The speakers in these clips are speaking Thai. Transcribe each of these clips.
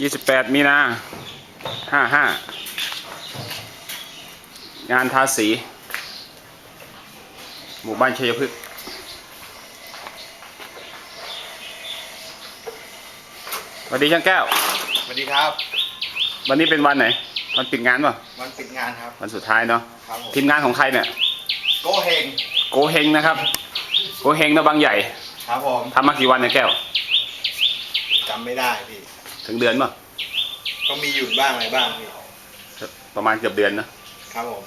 ยี่สิบแปดมีนาห้าห้างานทาสี หมู่บ้านชัยพฤกษ์สวัสดีช่างแก้ว สวัสดีครับ วันนี้เป็นวันไหน วันปิดงานป่ะ วันปิดงานครับวันสุดท้ายเนาะ ครับผมทีมงานของใครเนี่ย โกเฮงโกเฮงนะครับ โกเฮงนะบางใหญ่ ครับผมทำมากี่วันเนี่ยแก้ว จำไม่ได้พี่ ถึงเดือนป่ะก็มีหยุดบ้างอะไรบ้างพี่ประมาณเกือบเดือนนะครับผม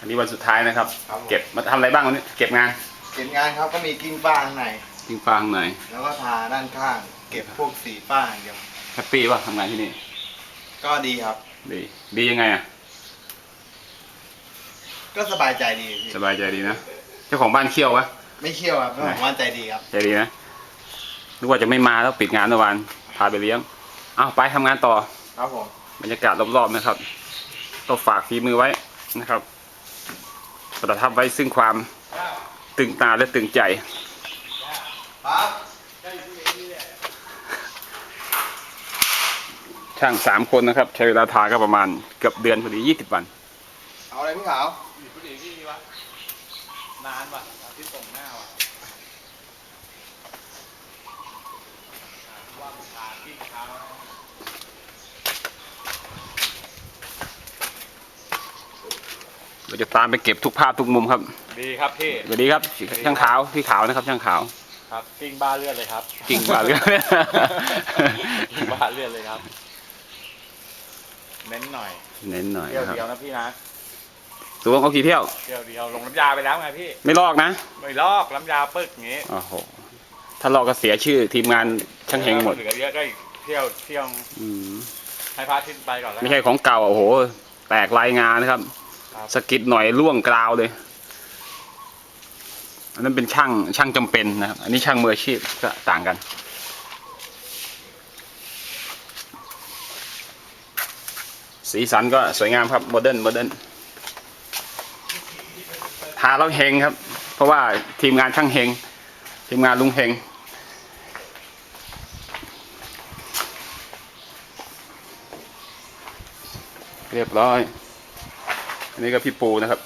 อันนี้วันสุดท้ายนะครับ ครับผม เก็บมาทำอะไรบ้างวันนี้ เก็บงานเก็บงานครับก็มีกิ้งฟ้าข้างในทิ้งฟางหน่อยแล้วก็ทาด้านข้าง เก็บพวกสีฟ้าอย่างเดียวแฮปปี้ป่ะทำงานที่นี่ ก็ดีครับ ดี ดียังไงอะ ก็สบายใจดีพี่สบายใจดีนะ เจ้าของบ้านเคี่ยววะ ไม่เคี่ยวครับเพราะผมว่าใจดีครับ ใจดีนะนึกว่าจะไม่มาแล้วปิดงานเมื่อวาน พาไปเลี้ยงอ้าวไปทำงานต่อครับผมบรรยากาศรอบๆนะครับต้องฝากฝีมือไว้นะครับ ประทับไว้ซึ่งความตึงตาและตึงใจครับช่างสามคนนะครับ ใช้เวลาทาก็ประมาณเกือบเดือนพอดียี่สิบวัน เอาอะไรพี่ขาวผู้หญิงที่นี่วะนานว่ะที่ส่งหน้าว่ะว่างขาที่เท้า เราจะตามไปเก็บทุกภาพทุกมุมครับดีครับพี่สวัสดีครับช่างขาวพี่ขาวนะครับ ช่างขาวครับกิ้งบ้าเลือดเลยครับกิ่งบาเรื่อง กิ้งบ้าเลือดเลยครับ เน้นหน่อยเน้นหน่อยเที่ยวนะครับเดียวนะพี่นะตัวเอากี่เที่ยวเที่ยวเดียวลงน้ำยาไปแล้วไงพี่ไม่ลอกนะไม่ลอกน้ำยาปึ๊กอย่างงี้โอ้โหถ้าลอกก็เสียชื่อทีมงานช่างเฮงหมดเหลือเยอะก็อีกเที่ยวเที่ยวอืมให้พระอาทิตย์ไปก่อนแล้วไม่ใช่ของเก่าโอ้โห แตกลายงานนะครับครับ สกิดหน่อยร่วงกราวเลยอันนั้นเป็นช่างช่างจำเป็นนะครับ อันนี้ช่างมืออาชีพก็ต่างกัน สีสันก็สวยงามครับโมเดิร์นโมเดิร์นทาแล้วเฮงครับ เพราะว่าทีมงานช่างเฮง ทีมงานลุงเฮงเรียบร้อย อันนี้ก็พี่ปูนะครับ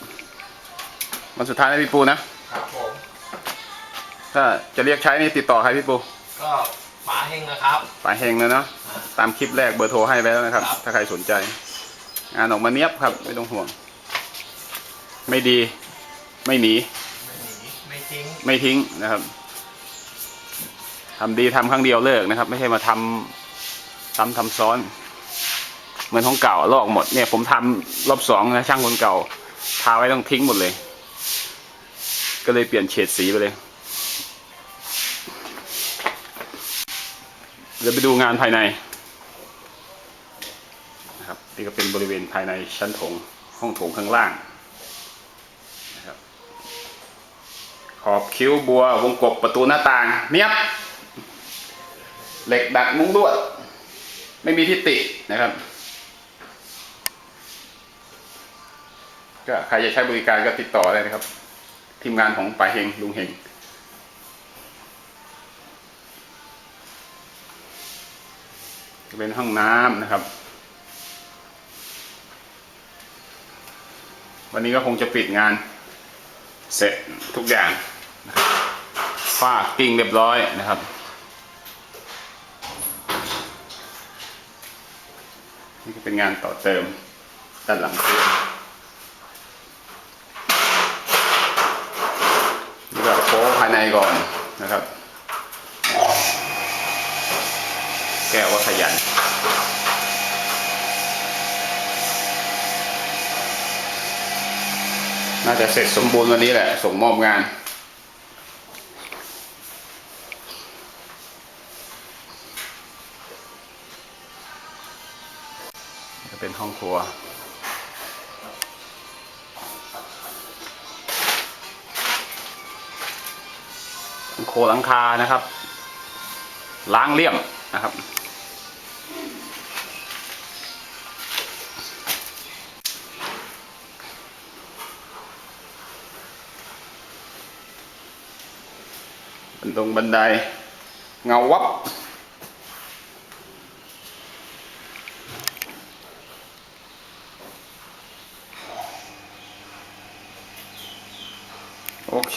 วันสุดท้ายนะพี่ปูนะครับผมถ้าจะเรียกใช้นี่ติดต่อใครพี่ปู ก็ป๋าเฮงนะครับป่าเฮงนะเนาะตามคลิปแรกเบอร์โทรให้ไว้แล้วนะครับ ครับ ถ้าใครสนใจงานออกมาเนี้ยบครับ ไม่ต้องห่วง ไม่ดี ไม่หนี ไม่หนีไม่ทิ้งไม่ทิ้งนะครับทำดีทำครั้งเดียวเลิกนะครับ ไม่ใช่มาทำซ้ำทำซ้อน เหมือนของเก่าลอกหมดเนี่ยผมทำรอบสองนะช่างคนเก่าทาไว้ต้องทิ้งหมดเลย ก็เลยเปลี่ยนเฉดสีไปเลยเดี๋ยวไปดูงานภายในนะครับนี่ก็เป็นบริเวณภายในชั้นโถงห้องโถงข้างล่างนะครับขอบคิ้วบัววงกบประตูหน้าต่างเนี้ยบเหล็กดัดมุ้งลวด ไม่มีที่ตินะครับ ก็ใครจะใช้บริการก็ติดต่อได้นะครับ ทีมงานของป่าเฮงลุงเฮงจะเป็นห้องน้ำนะครับ วันนี้ก็คงจะปิดงานเสร็จทุกอย่างครับฝ้ากิ้งเรียบร้อยนะครับนี่ก็เป็นงานต่อเติมด้านหลังเครื่องนี่ก็โค้ภายในก่อนนะครับ แก้วว่าขยันน่าจะเสร็จสมบูรณ์วันนี้แหละ ส่งมอบงาน เป็นห้องครัว โคหลังคานะครับ ล้างเลี่ยมนะครับ บันรงบันไดเงาวับโอเค